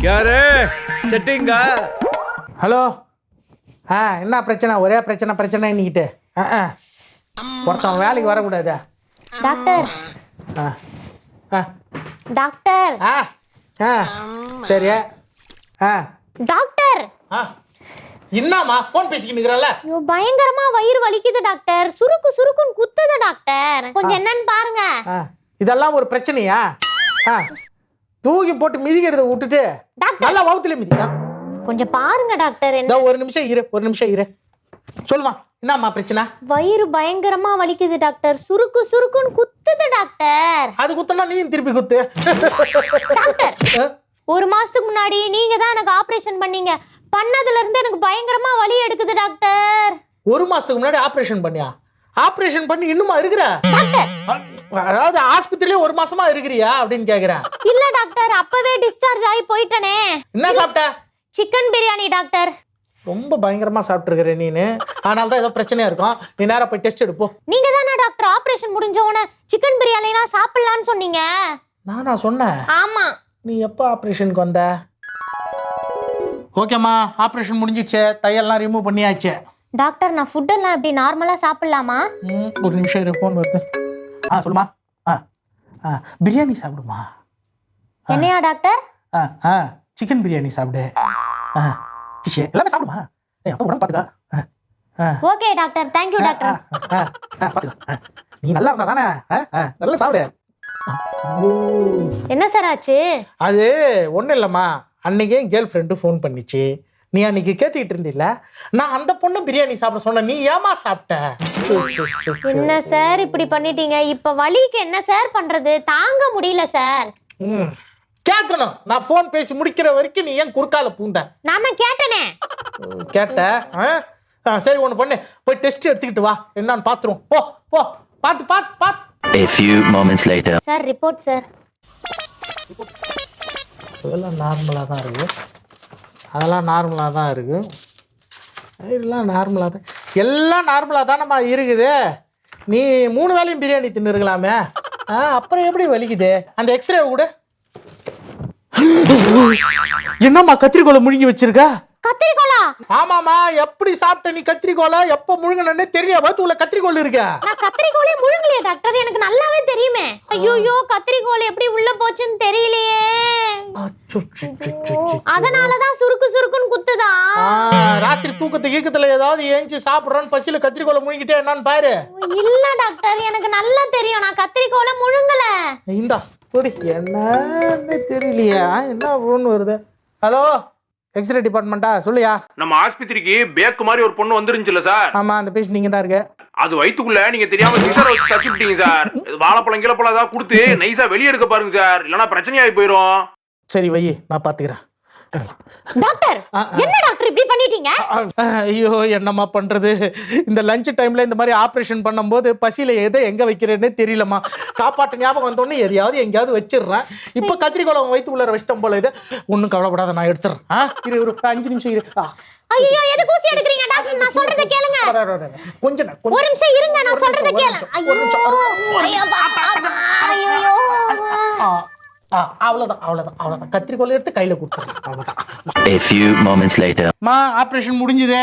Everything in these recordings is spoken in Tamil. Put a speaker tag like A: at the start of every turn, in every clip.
A: யாரு? செட்டிங்கா
B: ஹலோ? ஆ என்ன பிரச்சனை? ஒரே பிரச்சனை பிரச்சனை இன்னிக்கிட்டு. ஆ ஆ. ஒருத்தன் வேலைக்கு வரக்கூடாது?
C: டாக்டர்.
B: ஆ ஆ.
C: டாக்டர்.
B: ஆ ஆ. சரி ஆ.
C: டாக்டர்.
B: ஆ. என்னம்மா? ஃபோன் பேசிக்கிட்டு இருக்கிறல்ல
C: ஐயோ பயங்கரமா வயிறு வலிக்குது டாக்டர். சுருக்கு சுருக்குன்னு குத்துது டாக்டர். கொஞ்சம் என்னன்னு பாருங்க.
B: இதெல்லாம் ஒரு பிரச்சனையா? ஆ. தூக்கி போட்டு மிதிக்கிறத விட்டுட்டு
C: டாக்டர்!
B: நல்லா வவுத்துல மிதி. ஆ,
C: கொஞ்சம் பாருங்க டாக்டர் என்ன?
B: ஒரு நிமிஷம் இரு ஒரு நிமிஷம் இரு. சொல்லுமா என்னம்மா பிரச்சனை?
C: வயிறு பயங்கரமா வலிக்குது டாக்டர். சுருக்கு சுருக்குன்னு குத்துது டாக்டர்.
B: அது குத்தனா நீயும் திருப்பி குத்து.
C: டாக்டர்! ஒரு மாசத்துக்கு முன்னாடி நீங்க தான் எனக்கு ஆபரேஷன் பண்ணீங்க. பண்ணதுல இருந்து எனக்கு பயங்கரமா வலி எடுக்குது டாக்டர்.
B: ஒரு மாசத்துக்கு முன்னாடி ஆபரேஷன் பண்ணியா? ஆபரேஷன் பண்ணி இன்னுமா இருக்கிற? அதாவது ஆஸ்பத்திரியிலே ஒரு மாசமா இருக்கிறியா அப்படின்னு கேக்குறேன்.
C: இல்ல டாக்டர் அப்பவே டிஸ்சார்ஜ் ஆகி போயிட்டனே.
B: என்ன சாப்பிட்ட?
C: Chicken biryani doctor.
B: ரொம்ப பயங்கரமா சாப்பிட்டுருக்கிற நீனு. அதனால தான் ஏதோ பிரச்சனையா இருக்கும். நீ நேரா போய் டெஸ்ட் எடுப்போம்
C: நீங்க தானே டாக்டர்? ஆபரேஷன் முடிஞ்ச உடனே சிக்கன் பிரியாணிலாம் சாப்பிடலாம்னு சொன்னீங்க.
B: நானா சொன்னேன்.
C: ஆமா.
B: நீ எப்போ ஆப்ரேஷனுக்கு வந்த? ஓகேம்மா ஆப்ரேஷன் முடிஞ்சிச்சு. தையெல்லாம் ரிமூவ் பண்ணியாச்சு.
C: டாக்டர் நான் ஃபுட்டெல்லாம் எப்படி நார்மலா சாப்பிடலாமா?
B: ஒரு நிமிஷம் இரு ஃபோன் வருது. ஆ சொல்லுமா? ஆ ஆ பிரியாணி சாப்பிடுமா?
C: என்னையா டாக்டர்?
B: ஆ ஆ சிக்கன் பிரியாணி சாப்பிடு. ஆ ஃபிஷ் எல்லாமே சாப்பிடுமா? ஏய் அப்போ உடம்பு பார்த்துக்கா
C: okay doctor thank you doctor.
B: ஆ. ஆ. நீ நல்லா இருந்தா தானே? நல்லா சாப்பிடு.
C: என்ன சார் ஆச்சு?
B: அது ஒன்றும் இல்லைம்மா. அன்னைக்கே கேர்ள் ஃப்ரெண்டு ஃபோன் பண்ணிச்சு. நீ அன்னைக்கு கேட்டுக்கிட்டு இருந்தில்ல? நான் அந்த பொண்ணு பிரியாணி சாப்பிட சொன்னேன். நீ ஏமா சாப்பிட்ட.
C: என்ன சார் இப்படி பண்ணிட்டீங்க? இப்ப வலிக்கு என்ன சார் பண்றது? தாங்க முடியல சார்.
B: ம். கேட்கணும். நான் ஃபோன் பேசி முடிக்கிற வரைக்கும் நீ ஏன் குறுக்கால பூந்த?
C: நான் தான் கேட்டனே
B: கேட்ட? ஆ? ஆ, சரி ஒன்று பண்ணு. போய் டெஸ்ட் எடுத்துக்கிட்டு வா. என்னன்னு பார்த்துருவோம் போ போ. பார்த்து பார்த்து பார்த்து
D: A few moments later.
C: Sir report sir.
B: நார்மலாக தான் இருக்கு. அதெல்லாம் நார்மலாக தான் இருக்கு. இதெல்லாம் நார்மலாக தான். எல்லாம் நார்மலாக தானம்மா இருக்குது. நீ மூணு வேளையும் பிரியாணி தின்னு இருக்கலாமே ஆ அப்புறம் எப்படி வலிக்குது? அந்த எக்ஸ்ரே கூட. என்னம்மா கத்திரிக்கோலை முழுங்கி வச்சிருக்க?
C: கத்திரிக்கோலா
B: ஆமாம்மா எப்படி சாப்பிட்ட நீ கத்திரிக்கோலை எப்போ முழுங்கினே தெரிய வகுத்துல கத்திரிக்கோல் இருக்க.
C: நான் கத்திரிக்கோலே முழுங்கலையே டாக்டர். எனக்கு நல்லாவே தெரியுமே. ஐயோ கத்திரிக்கோல் எப்படி உள்ள போச்சுன்னு தெரியலையே. அதனாலதான் சுருக்கு சுருக்குன்னு குத்துதா?
B: ராத்திரி தூக்கத்து கீக்கத்துல ஏதாவது ஏஞ்சி சாப்பிட்றோன்னு பசியில கத்திரிக்கோலை முழுங்கிட்டே என்னன்னு பாரு.
C: இல்ல டாக்டர் எனக்கு நல்லா தெரியும். நான் கத்திரிக்கோலை முழுங்கல.
B: இந்தா குடி என்னன்னு தெரியலையா. என்ன ஃபோன் வருது? ஹலோ எக்ஸ்ரே டிபார்ட்மெண்ட்டா சொல்லியா.
E: நம்ம ஆஸ்பத்திரிக்கு பேக்கு மாதிரி ஒரு பொண்ணு வந்துருந்துச்சுல சார்.
B: ஆமா அந்த பேஷண்ட் நீங்க தான் இருக்கு.
E: அது வயித்துக்குள்ள நீங்க தெரியாம சிசர் வச்சு தச்சு விட்டீங்க சார் வாழைப்பழம் கீழப்பழம் ஏதாவது கொடுத்து நைஸா வெளியே எடுக்க பாருங்க சார். இல்லைன்னா பிரச்சனையாகி போயிடும்
B: சரி வை நான் பாத்துக்கிறேன்.
C: டாக்டர். என்ன டாக்டர் இப்படி பண்ணிட்டீங்க?
B: ஐயோ என்னம்மா பண்றது? இந்த லஞ்ச் டைம்ல இந்த மாதிரி ஆப்ரேஷன் பண்ணும்போது பசியில எதை எங்க வைக்கிறேன்னு தெரியலம்மா. சாப்பாட்டு ஞாபகம் வந்தோடனே எதையாவது எங்கேயாவது வச்சிடுறேன். இப்போ கத்திரிக்கோளை வயிற்றுக்குள்ள வச்சிட்டோம் போல இது. ஒன்றும் கவலைப்படாத நான் எடுத்துறேன். ஆ இரு ஒரு அஞ்சு நிமிஷம் இரு.
C: ஐயோ எதுக்கு ஊசி எடுக்கிறீங்க டாக்டர்? நான் சொல்றத கேளுங்க.
B: நே-
C: ஒரு நிமிஷம் இருங்க நான் சொல்றத
B: நிமிஷம்,
C: கேளு
B: ஒரு நிமிஷம், ஒரு நிமிஷம்,
C: ஐயோ ஐயோ,
B: அவ்வளவுதான் அவ்வளவுதான் அவ்வளவுதான். கத்திரிக்கோலை எடுத்து கையில
D: moments later.
B: அம்மா ஆப்ரேஷன் முடிஞ்சுது.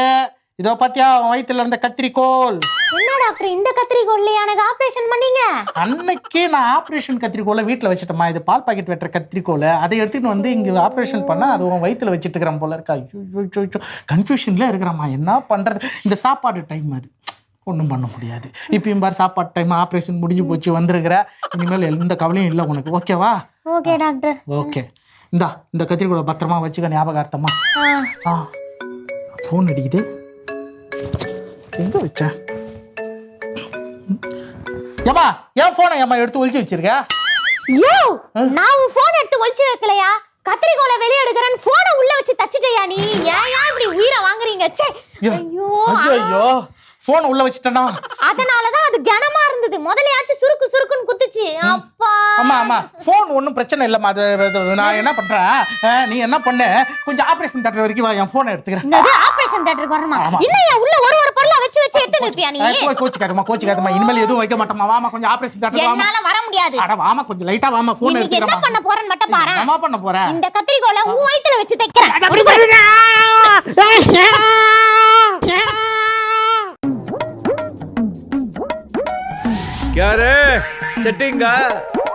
B: இதோ பாத்தியா உன் வயித்துல இருந்த கத்திரிக்கோல்
C: என்ன டாக்டர் இந்த கத்திரிக்கோல்லையா எனக்கு ஆபரேஷன் பண்ணீங்க?
B: அன்னைக்கே நான் ஆப்ரேஷன் கத்திரிக்கோலை வீட்டில் வச்சுட்டேம்மா. இது பால் பாக்கெட் வெட்டுற கத்திரிக்கோலை அதை எடுத்துட்டு வந்து இங்கே ஆப்ரேஷன் பண்ணால் அது உன் வயித்துல வச்சுட்டு இருக்கிறேன் போல இருக்கா. ஐயோ கன்ஃபியூஷனில் இருக்கிறம்மா. என்ன பண்ணுறது இந்த சாப்பாடு டைம் அது. ஒன்றும் பண்ண முடியாது. இப்பயும் பாரு சாப்பாடு டைம் ஆப்ரேஷன் முடிஞ்சு போச்சு வந்திருக்கிற. இனிமேல் எந்த கவலையும் இல்லை உனக்கு. ஓகேவா
C: ஓகே டாக்டர்.
B: ஓகே. இந்தா இந்த கத்திரிக்கோலை பத்திரமா வச்சுக்க ஞாபகார்த்தமா.
C: ஆ.
B: ஃபோன் அடிக்குது. எங்க வச்சேன் ஏமா ஏன் ஃபோனை ஏமா எடுத்து ஒழிச்சு வச்சிருக்க?
C: யோ நான் உன் போன் எடுத்து ஒளிச்சு வைக்கலையா? கத்திரிக்கோலை வெளிய எடுக்கிறேன் போனை உள்ள வச்சு தச்சிட்டயா நீ? ஏன் ஏன் இப்படி உயிரை வாங்குறீங்க? ச்சே. ஐயோ
B: ஐயோ ஃபோனை உள்ள வச்சிட்டேனா?
C: அதனாலதான் அது கனமா இருந்தது. முதலையாச்சும் சுருக்கு சுருக்குன்னு குத்துச்சு. அப்பா.
B: ஆமா ஆமா. ஃபோன் ஒன்றும் பிரச்சனை இல்லைம்மா. அது நான் என்ன பண்றேன்? நீ என்ன பண்ண? கொஞ்சம் ஆப்ரேஷன் தட்டுற வரைக்கும் வா என் ஃபோனை எடுத்துக்கிறேன்.
C: என்னது? ஆபரேஷன் தியேட்டருக்கு வரணுமா. இல்லையா உள்ள ஒரு ஒரு பொருளா வச்சு வச்சு எடுத்து நிற்பியா நீ?
B: போய் கோச்சிக்காதம்மா கோச்சிக்காதம்மா. இனிமேல் எதுவும் வைக்க மாட்டோமா வாமா கொஞ்சம் ஆபரேஷன் தேட்டர் வாமா
C: என்னால வர முடியாது.
B: அட வாமா கொஞ்சம் லைட்டா வாமா போன்
C: இன்னைக்கு என்ன பண்ண போறேன்னு மட்டும் பாரு
B: என்னமா பண்ண போற?
C: இந்த கத்திரிக்கோலை உன் வயித்துல வச்சு தைக்கிறேன். ஒரு